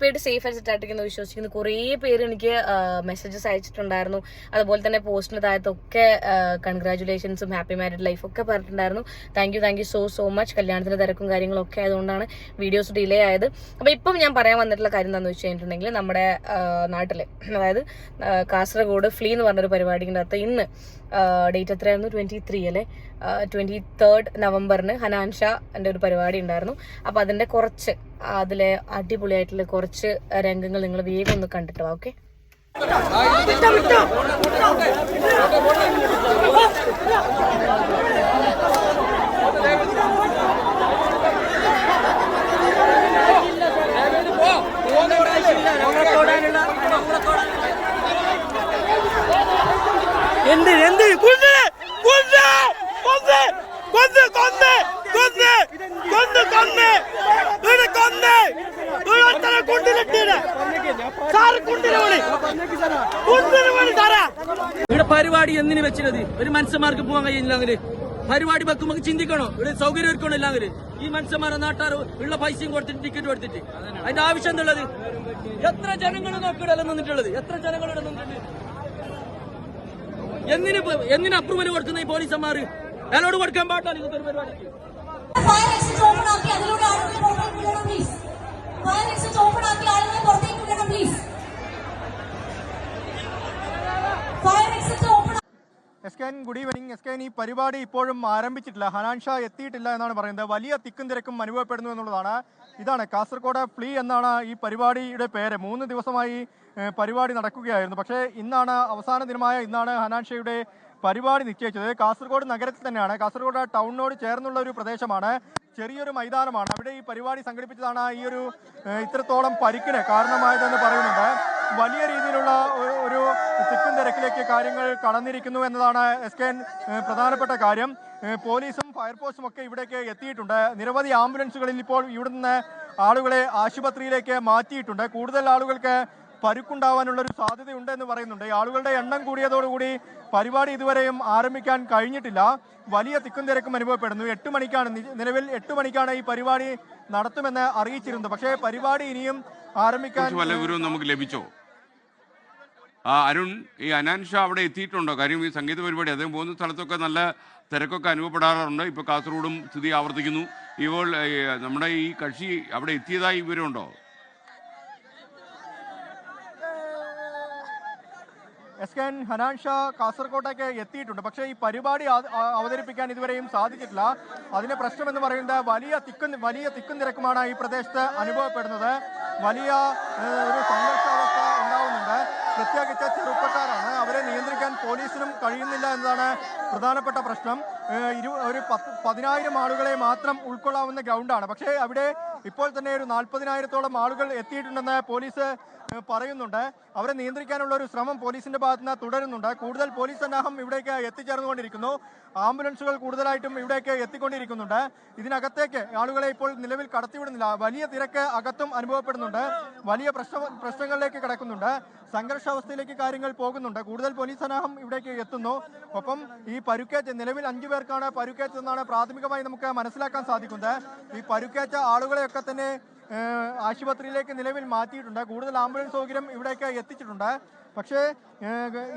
Happy ആയിട്ട് safe set വിശ്വസിക്കുന്നു. കുറേ പേര് എനിക്ക് മെസ്സേജസ് അയച്ചിട്ടുണ്ടായിരുന്നു. അതുപോലെ തന്നെ പോസ്റ്റിന് താഴത്തൊക്കെ കൺഗ്രാറ്റുലേഷൻസും ഹാപ്പി മാരിഡ് ലൈഫ് ഒക്കെ പറഞ്ഞിട്ടുണ്ടായിരുന്നു. Thank you thank you so so much കല്യാണത്തിന്റെ തിരക്കും കാര്യങ്ങളും ഒക്കെ ആയതുകൊണ്ടാണ് വീഡിയോസ് ഡിലേ ആയത്. അപ്പൊ ഇപ്പം ഞാൻ പറയാൻ വന്നിട്ടുള്ള കാര്യം എന്താണെന്ന് വെച്ച് കഴിഞ്ഞിട്ടുണ്ടെങ്കിൽ നമ്മുടെ നാട്ടിലെ അതായത് കാസർഗോഡ് ഫ്ലീ എന്ന് പറഞ്ഞൊരു പരിപാടിന്റെ അകത്ത് ഇന്ന് ഡേറ്റ് എത്രയായിരുന്നു? ട്വന്റി ത്രീ അല്ലേ? ട്വന്റി തേർഡ് നവംബറിന് ഹനാൻഷ എന്റെ ഒരു പരിപാടി ഉണ്ടായിരുന്നു അപ്പോൾ അതിന്റെ കുറച്ച് അതിലെ അടിപൊളിയായിട്ടുള്ള കുറച്ച് രംഗങ്ങൾ നിങ്ങൾ വേഗം ഒന്ന് കണ്ടിട്ട് വാ ഓക്കെ എന്തിനു വെച്ചിരുന്നത്? ഒരു മനുഷ്യന്മാർക്ക് പോകാൻ അങ്ങനെ പരിപാടി വെക്കുമ്പോൾ ചിന്തിക്കണോ? ഇവിടെ സൗകര്യം ഒരുക്കണോ അങ്ങനെ ഈ മനുഷ്യന്മാരെ നാട്ടാർ ഉള്ള പൈസയും കൊടുത്തിട്ട് ടിക്കറ്റ് കൊടുത്തിട്ട്. അതിന്റെ ആവശ്യം എന്തുള്ളത്? എത്ര ജനങ്ങൾ നോക്കിയിടല്ല നിന്നിട്ടുള്ളത്? എത്ര ജനങ്ങൾ ഇവിടെ നിന്നിട്ടുണ്ട്? എന്തിനു എന്തിന് അപ്രൂവൽ കൊടുക്കുന്ന ഈ പോലീസന്മാർ അയാളോട് കൊടുക്കാൻ പാട്ടാണ് ഇങ്ങനത്തെ ഒരു പരിപാടിക്ക്. S K N good evening S K N ഈ പരിപാടി ഇപ്പോഴും ആരംഭിച്ചിട്ടില്ല. ഹനാൻ ഷാ എത്തിയിട്ടില്ല എന്നാണ് പറയുന്നത്. വലിയ തിക്കും തിരക്കും അനുഭവപ്പെടുന്നു എന്നുള്ളതാണ്. ഇതാണ് കാസർഗോഡ് ഫ്ലീ എന്നാണ് ഈ പരിപാടിയുടെ പേര്. മൂന്ന് ദിവസമായി പരിപാടി നടക്കുകയായിരുന്നു. പക്ഷേ ഇന്നാണ് അവസാന ദിനമായ ഇന്നാണ് ഹനാൻ ഷയുടെ പരിപാടി നിശ്ചയിച്ചത്. കാസർഗോഡ് നഗരത്തിൽ തന്നെയാണ്. കാസർഗോഡ് ടൗണിനോട് ചേർന്നുള്ള ഒരു പ്രദേശമാണ്. ചെറിയൊരു മൈതാനമാണ്. അവിടെ ഈ പരിപാടി സംഘടിപ്പിച്ചതാണ് ഈ ഒരു ഇത്രത്തോളം പരിക്കിന് കാരണമായതെന്ന് പറയുന്നുണ്ട്. വലിയ രീതിയിലുള്ള ഒരു- തിക്കും തിരക്കിലേക്ക് കാര്യങ്ങൾ കടന്നിരിക്കുന്നു എന്നതാണ് എസ് കെ പ്രധാനപ്പെട്ട കാര്യം. പോലീസും ഫയർഫോഴ്സും ഒക്കെ ഇവിടേക്ക് എത്തിയിട്ടുണ്ട്. നിരവധി ആംബുലൻസുകളിൽ ഇപ്പോൾ ഇവിടുന്ന് ആളുകളെ ആശുപത്രിയിലേക്ക് മാറ്റിയിട്ടുണ്ട്. കൂടുതൽ ആളുകൾക്ക് പരുക്കുണ്ടാവാനുള്ള ഒരു സാധ്യതയുണ്ട് എന്ന് പറയുന്നുണ്ട് ആളുകളുടെ എണ്ണം കൂടിയതോടുകൂടി പരിപാടി ഇതുവരെയും ആരംഭിക്കാൻ കഴിഞ്ഞിട്ടില്ല. വലിയ തിക്കും തിരക്കും അനുഭവപ്പെടുന്നു. എട്ട് മണിക്കാണ് നിലവിൽ എട്ട് മണിക്കാണ് ഈ പരിപാടി നടത്തുമെന്ന് അറിയിച്ചിരുന്നത്. പക്ഷേ പരിപാടി ഇനിയും ആരംഭിക്കാൻ നമുക്ക് ലഭിച്ചോ? ആ അരുൺ ഈ അനാൻഷ അവിടെ എത്തിയിട്ടുണ്ടോ? കാര്യം ഈ സംഗീത പരിപാടി അദ്ദേഹം പോകുന്ന സ്ഥലത്തൊക്കെ നല്ല തിരക്കൊക്കെ അനുഭവപ്പെടാറുണ്ട്. ഇപ്പോൾ കാസർഗോഡും സ്ഥിതി ആവർത്തിക്കുന്നു. ഇപ്പോൾ നമ്മുടെ ഈ കക്ഷി അവിടെ എത്തിയതായി വിവരമുണ്ടോ? S K N Hanan Shah കാസർകോട്ടേക്ക് എത്തിയിട്ടുണ്ട്. പക്ഷേ ഈ പരിപാടി അവതരിപ്പിക്കാൻ ഇതുവരെയും സാധിച്ചിട്ടില്ല. അതിന്റെ പ്രശ്നം എന്ന് പറയുന്നത് വലിയ തിക്കും വലിയ തിക്കും തിരക്കുമാണ് ഈ പ്രദേശത്ത് അനുഭവപ്പെടുന്നത്. വലിയ ഒരു സംഘർഷാവസ്ഥ ഉണ്ടാവുന്നുണ്ട്. പ്രത്യേകിച്ച് ചെറുപ്പക്കാരാണ്. അവരെ നിയന്ത്രിക്കാൻ പോലീസിനും കഴിയുന്നില്ല എന്നതാണ് പ്രധാനപ്പെട്ട പ്രശ്നം. ഇരു ഒരു പത്ത് പതിനായിരം ആളുകളെ മാത്രം ഉൾക്കൊള്ളാവുന്ന ഗ്രൗണ്ടാണ്. പക്ഷേ അവിടെ ഇപ്പോൾ തന്നെ ഒരു നാൽപ്പതിനായിരത്തോളം ആളുകൾ എത്തിയിട്ടുണ്ടെന്ന് പോലീസ് പറയുന്നുണ്ട്. അവരെ നിയന്ത്രിക്കാനുള്ള ഒരു ശ്രമം പോലീസിന്റെ ഭാഗത്ത് നിന്ന് തുടരുന്നുണ്ട്. കൂടുതൽ പോലീസ് സന്നാഹം ഇവിടേക്ക് എത്തിച്ചേർന്നുകൊണ്ടിരിക്കുന്നു. ആംബുലൻസുകൾ കൂടുതലായിട്ടും ഇവിടേക്ക് എത്തിക്കൊണ്ടിരിക്കുന്നുണ്ട്. ഇതിനകത്തേക്ക് ആളുകളെ ഇപ്പോൾ നിലവിൽ കടത്തിവിടുന്നില്ല. വലിയ തിരക്ക് അകത്തും അനുഭവപ്പെടുന്നുണ്ട്. വലിയ പ്രശ്ന പ്രശ്നങ്ങളിലേക്ക് കിടക്കുന്നുണ്ട്. സംഘർഷാവസ്ഥയിലേക്ക് കാര്യങ്ങൾ പോകുന്നുണ്ട്. കൂടുതൽ പോലീസ് സന്നാഹം ഇവിടേക്ക് എത്തുന്നു. ഒപ്പം ഈ പരുക്കേറ്റ് നിലവിൽ അഞ്ചു പേർക്കാണ് പരുക്കേറ്റതെന്നാണ് പ്രാഥമികമായി നമുക്ക് മനസ്സിലാക്കാൻ സാധിക്കുന്നത്. ഈ പരുക്കേറ്റ ആളുകളെയൊക്കെ തന്നെ ആശുപത്രിയിലേക്ക് നിലവിൽ മാറ്റിയിട്ടുണ്ട്. കൂടുതൽ ആംബുലൻസ് സൗകര്യം ഇവിടേക്ക് എത്തിച്ചിട്ടുണ്ട്. പക്ഷേ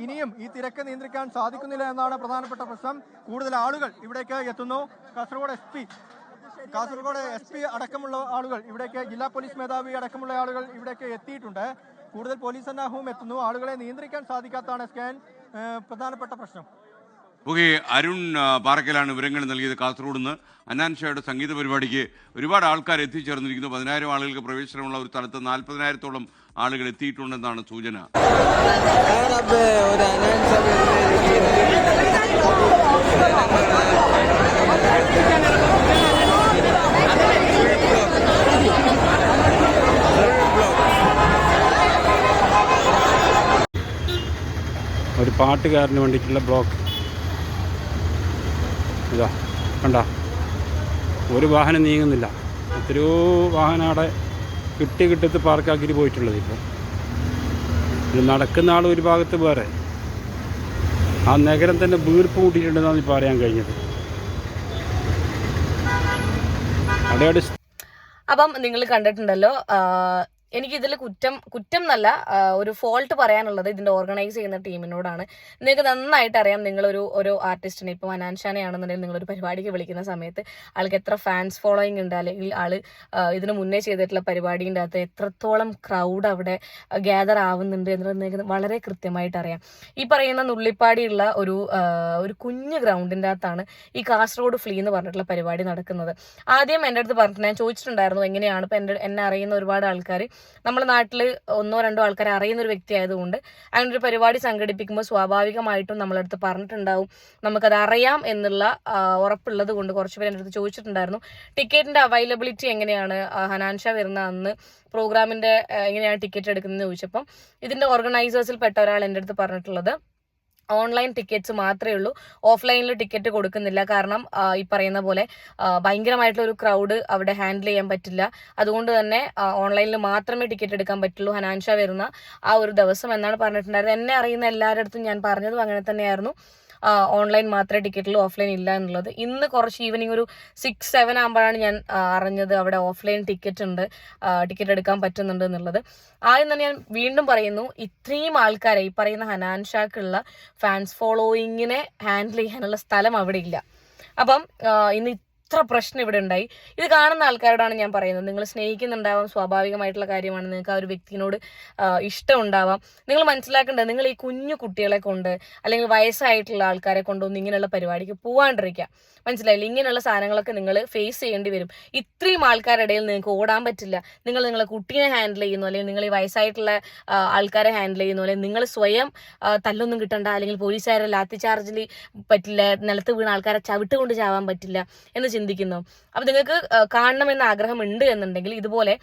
ഇനിയും ഈ തിരക്ക് നിയന്ത്രിക്കാൻ സാധിക്കുന്നില്ല എന്നാണ് പ്രധാനപ്പെട്ട പ്രശ്നം. കൂടുതൽ ആളുകൾ ഇവിടേക്ക് എത്തുന്നു. Kasaragod S P Kasaragod S P അടക്കമുള്ള ആളുകൾ ഇവിടേക്ക് ജില്ലാ പോലീസ് മേധാവി അടക്കമുള്ള ആളുകൾ ഇവിടേക്ക് എത്തിയിട്ടുണ്ട്. കൂടുതൽ പോലീസ് സന്നാഹവും എത്തുന്നു. ആളുകളെ നിയന്ത്രിക്കാൻ സാധിക്കാത്തതാണ് സ്കാൻ പ്രധാനപ്പെട്ട പ്രശ്നം. ഓക്കെ അരുൺ പാറക്കലാണ് വിവരങ്ങൾ നൽകിയത് കാസർഗോഡ് നിന്ന് അനാൻഷയുടെ സംഗീത പരിപാടിക്ക് ഒരുപാട് ആൾക്കാർ എത്തിച്ചേർന്നിരിക്കുന്നു. പതിനായിരം ആളുകൾക്ക് പ്രവേശനമുള്ള ഒരു സ്ഥലത്ത് നാൽപ്പതിനായിരത്തോളം ആളുകൾ എത്തിയിട്ടുണ്ടെന്നാണ് സൂചന. ഒരു പാട്ടുകാരന് വേണ്ടിയിട്ടുള്ള ബ്ലോക്ക്. ഇതാ കണ്ട? ഒരു വാഹനം നീങ്ങുന്നില്ല. എത്രയോ വാഹനം അവിടെ കിട്ടി കിട്ടത്ത് പാർക്കാക്കിയിട്ട് പോയിട്ടുള്ളത് ഇപ്പോൾ ഇത് നടക്കുന്ന ആൾ ഒരു ഭാഗത്ത് വേറെ. ആ നഗരം തന്നെ വീർപ്പ് കൂട്ടിയിട്ടുണ്ടെന്നാണ് ഇപ്പോൾ അറിയാൻ കഴിഞ്ഞത്. അവിടെ അപ്പം നിങ്ങൾ കണ്ടിട്ടുണ്ടല്ലോ എനിക്ക് ഇതിൽ കുറ്റം കുറ്റം എന്നല്ല ഒരു ഫോൾട്ട് പറയാനുള്ളത് ഇതിന്റെ ഓർഗനൈസ് ചെയ്യുന്ന ടീമിനോടാണ്. നിങ്ങൾക്ക് നന്നായിട്ട് അറിയാം നിങ്ങളൊരു ഒരു ആർട്ടിസ്റ്റിനെ ഇപ്പം അനാൻഷാനെ ആണെന്നുണ്ടെങ്കിൽ നിങ്ങളൊരു പരിപാടിക്ക് വിളിക്കുന്ന സമയത്ത് ആൾക്ക് എത്ര ഫാൻസ് ഫോളോയിങ് ഉണ്ട് അല്ലെങ്കിൽ ആൾ ഇതിന് മുന്നേ ചെയ്തിട്ടുള്ള പരിപാടിന്റെ അകത്ത് എത്രത്തോളം ക്രൗഡ് അവിടെ ഗ്യാദർ ആവുന്നുണ്ട് എന്നുള്ളത് നിങ്ങൾക്ക് വളരെ കൃത്യമായിട്ട് അറിയാം. ഈ പറയുന്ന നുള്ളിപ്പാടിയുള്ള ഒരു ഒരു കുഞ്ഞ് ഗ്രൗണ്ടിന്റെ അകത്താണ് ഈ കാസർഗോഡ് ഫ്ലീ എന്ന് പറഞ്ഞിട്ടുള്ള പരിപാടി നടക്കുന്നത്. ആദ്യം എന്റെ അടുത്ത് പറഞ്ഞിട്ട് ഞാൻ ചോദിച്ചിട്ടുണ്ടായിരുന്നു എങ്ങനെയാണ് ഇപ്പം എന്റെ എന്നെ അറിയുന്ന ഒരുപാട് ആൾക്കാർ നമ്മുടെ നാട്ടിൽ ഒന്നോ രണ്ടോ ആൾക്കാർ അറിയുന്ന ഒരു വ്യക്തി ആയതുകൊണ്ട് അങ്ങനെ ഒരു പരിപാടി സംഘടിപ്പിക്കുമ്പോൾ സ്വാഭാവികമായിട്ടും നമ്മളടുത്ത് പറഞ്ഞിട്ടുണ്ടാവും. നമുക്കത് അറിയാം എന്നുള്ള ഉറപ്പുള്ളത് കൊണ്ട് കുറച്ച് പേര് എന്റെ അടുത്ത് ചോദിച്ചിട്ടുണ്ടായിരുന്നു. ടിക്കറ്റിന്റെ അവൈലബിലിറ്റി എങ്ങനെയാണ്? ഹനാൻഷ വരുന്ന അന്ന് പ്രോഗ്രാമിന്റെ എങ്ങനെയാണ് ടിക്കറ്റ് എടുക്കുന്നത് ചോദിച്ചപ്പം ഇതിന്റെ ഓർഗനൈസേഴ്സിൽ പെട്ട ഒരാൾ എന്റെ അടുത്ത് പറഞ്ഞിട്ടുള്ളത്. ഓൺലൈൻ ടിക്കറ്റ്സ് മാത്രമേ ഉള്ളൂ. ഓഫ്ലൈനിൽ ടിക്കറ്റ് കൊടുക്കുന്നില്ല. കാരണം ഈ പറയുന്ന പോലെ ഭയങ്കരമായിട്ടുള്ള ഒരു ക്രൗഡ് അവിടെ ഹാൻഡിൽ ചെയ്യാൻ പറ്റില്ല. അതുകൊണ്ട് തന്നെ ഓൺലൈനിൽ മാത്രമേ ടിക്കറ്റ് എടുക്കാൻ പറ്റുള്ളൂ. ഹനാൻഷ വരുന്ന ആ ഒരു ദിവസം എന്നാണ് പറഞ്ഞിട്ടുണ്ടായിരുന്നത്. എന്നെ അറിയുന്ന എല്ലാവരുടെ അടുത്തും ഞാൻ പറഞ്ഞതും അങ്ങനെ തന്നെയായിരുന്നു. ഓൺലൈൻ മാത്രമേ ടിക്കറ്റിൽ ഓഫ്ലൈൻ ഇല്ല എന്നുള്ളത്. ഇന്ന് കുറച്ച് ഈവനിങ് ഒരു സിക്സ് സെവൻ ആകുമ്പോഴാണ് ഞാൻ അറിഞ്ഞത് അവിടെ ഓഫ്ലൈൻ ടിക്കറ്റ് ഉണ്ട്. ടിക്കറ്റ് എടുക്കാൻ പറ്റുന്നുണ്ട് എന്നുള്ളത്. ആദ്യം തന്നെ ഞാൻ വീണ്ടും പറയുന്നു ഇത്രയും ആൾക്കാരെ ഈ പറയുന്ന ഹനാൻ ഷാക്കുള്ള ഫാൻസ് ഫോളോയിങ്ങിനെ ഹാൻഡിൽ ചെയ്യാനുള്ള സ്ഥലം അവിടെ ഇല്ല. അപ്പം ഇന്ന് ഇത്ര പ്രശ്നം ഇവിടെ ഉണ്ടായി. ഇത് കാണുന്ന ആൾക്കാരോടാണ് ഞാൻ പറയുന്നത്. നിങ്ങൾ സ്നേഹിക്കുന്നുണ്ടാവാം സ്വാഭാവികമായിട്ടുള്ള കാര്യമാണ്. നിങ്ങൾക്ക് ആ ഒരു വ്യക്തിനോട് ഇഷ്ടം ഉണ്ടാവാം. നിങ്ങൾ മനസ്സിലാക്കേണ്ടത് നിങ്ങൾ ഈ കുഞ്ഞു കുട്ടികളെ കൊണ്ട് അല്ലെങ്കിൽ വയസ്സായിട്ടുള്ള ആൾക്കാരെ കൊണ്ടൊന്നും ഇങ്ങനെയുള്ള പരിപാടിക്ക് പോവാണ്ടിരിക്കുക. മനസ്സിലായില്ല? ഇങ്ങനെയുള്ള സാധനങ്ങളൊക്കെ നിങ്ങൾ ഫേസ് ചെയ്യേണ്ടി വരും. ഇത്രയും ആൾക്കാരുടെ ഇടയിൽ നിങ്ങൾക്ക് ഓടാൻ പറ്റില്ല. നിങ്ങൾ നിങ്ങളെ കുട്ടീനെ ഹാൻഡിൽ ചെയ്യുന്നു അല്ലെങ്കിൽ നിങ്ങൾ ഈ വയസ്സായിട്ടുള്ള ആൾക്കാരെ ഹാൻഡിൽ ചെയ്യുന്നു അല്ലെങ്കിൽ നിങ്ങൾ സ്വയം തല്ലൊന്നും കിട്ടണ്ട അല്ലെങ്കിൽ പോലീസുകാരെ ലാത്തി ചാർജിൽ പറ്റില്ല നിലത്ത് വീണ ആൾക്കാരെ ചവിട്ട് കൊണ്ട് ചാവാൻ പറ്റില്ല എന്ന് ചിന്തിക്കുന്നു. അപ്പം നിങ്ങൾക്ക് കാണണം കാണണമെന്ന് ആഗ്രഹം ഉണ്ട് എന്നുണ്ടെങ്കിൽ ഇതുപോലെ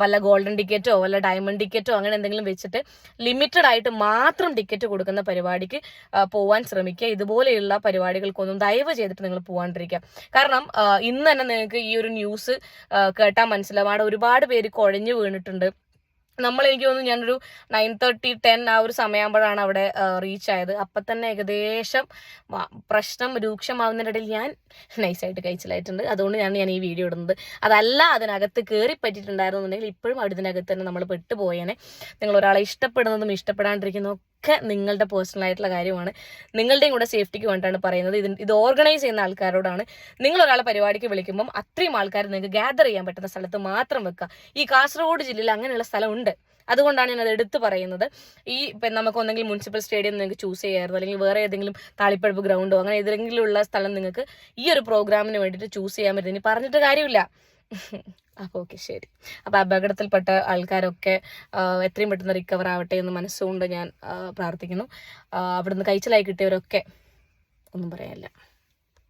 വല്ല ഗോൾഡൻ ടിക്കറ്റോ വല്ല ഡയമണ്ട് ടിക്കറ്റോ അങ്ങനെ എന്തെങ്കിലും വെച്ചിട്ട് ലിമിറ്റഡ് ആയിട്ട് മാത്രം ടിക്കറ്റ് കൊടുക്കുന്ന പരിപാടിക്ക് പോവാൻ ശ്രമിക്കുക. ഇതുപോലെയുള്ള പരിപാടികൾക്കൊന്നും ദയവ് ചെയ്തിട്ട് നിങ്ങൾ പോവാണ്ടിരിക്കുക. കാരണം ഇന്ന് തന്നെ നിങ്ങൾക്ക് ഈ ഒരു ന്യൂസ് കേട്ടാൽ മനസ്സിലാവാണ്ട് ഒരുപാട് പേര് കുഴഞ്ഞു വീണിട്ടുണ്ട്. നമ്മൾ എനിക്ക് തോന്നുന്നു ഞാനൊരു നയൻ തേർട്ടി ടെൻ ആ ഒരു സമയമാകുമ്പോഴാണ് അവിടെ റീച്ച് ആയത്. അപ്പൊ തന്നെ ഏകദേശം പ്രശ്നം രൂക്ഷമാവുന്നതിനിടയിൽ ഞാൻ നൈസായിട്ട് കഴിച്ചിലായിട്ടുണ്ട്. അതുകൊണ്ട് ഞാൻ ഞാൻ ഈ വീഡിയോ ഇടുന്നത്. അതല്ല അതിനകത്ത് കയറി പറ്റിയിട്ടുണ്ടായിരുന്നുണ്ടെങ്കിൽ ഇപ്പോഴും അവിടെ ഇതിനകത്ത് തന്നെ നമ്മൾ പെട്ടുപോയേനെ. നിങ്ങൾ ഒരാളെ ഇഷ്ടപ്പെടുന്നതും ഇഷ്ടപ്പെടാണ്ടിരിക്കുന്നതും ഒക്കെ നിങ്ങളുടെ പേഴ്സണൽ ആയിട്ടുള്ള കാര്യമാണ്. നിങ്ങളുടെയും കൂടെ സേഫ്റ്റിക്ക് വേണ്ടിയിട്ടാണ് പറയുന്നത്. ഇത് ഇത് ഓർഗനൈസ് ചെയ്യുന്ന ആൾക്കാരോടാണ്. നിങ്ങൾ ഒരാളെ പരിപാടിക്ക് വിളിക്കുമ്പം അത്രയും ആൾക്കാർ നിങ്ങൾക്ക് ഗ്യാദർ ചെയ്യാൻ പറ്റുന്ന സ്ഥലത്ത് മാത്രം വെക്കുക. ഈ കാസർഗോഡ് ജില്ലയിൽ അങ്ങനെയുള്ള സ്ഥലമുണ്ട്. അതുകൊണ്ടാണ് ഞാൻ അത് എടുത്തു പറയുന്നത്. ഈ ഇപ്പം നമുക്ക് ഒന്നെങ്കിൽ മുനിസിപ്പൽ സ്റ്റേഡിയം നിങ്ങൾക്ക് ചൂസ് ചെയ്യായിരുന്നു. അല്ലെങ്കിൽ വേറെ ഏതെങ്കിലും താളിപ്പഴുപ്പ് ഗ്രൗണ്ടോ അങ്ങനെ ഏതെങ്കിലും ഉള്ള സ്ഥലം നിങ്ങൾക്ക് ഈ ഒരു പ്രോഗ്രാമിന് വേണ്ടിയിട്ട് ചൂസ് ചെയ്യാൻ പറ്റും. ഇനി പറഞ്ഞിട്ട് കാര്യമില്ല. അപ്പോൾ ഓക്കെ ശരി. അപ്പോൾ അപകടത്തിൽപ്പെട്ട ആൾക്കാരൊക്കെ എത്രയും പെട്ടെന്ന് റിക്കവർ ആവട്ടെ എന്ന് മനസ്സുകൊണ്ട് ഞാൻ പ്രാർത്ഥിക്കുന്നു. അവിടുന്ന് കഴിച്ചിലായി കിട്ടിയവരൊക്കെ ഒന്നും പറയാനില്ല.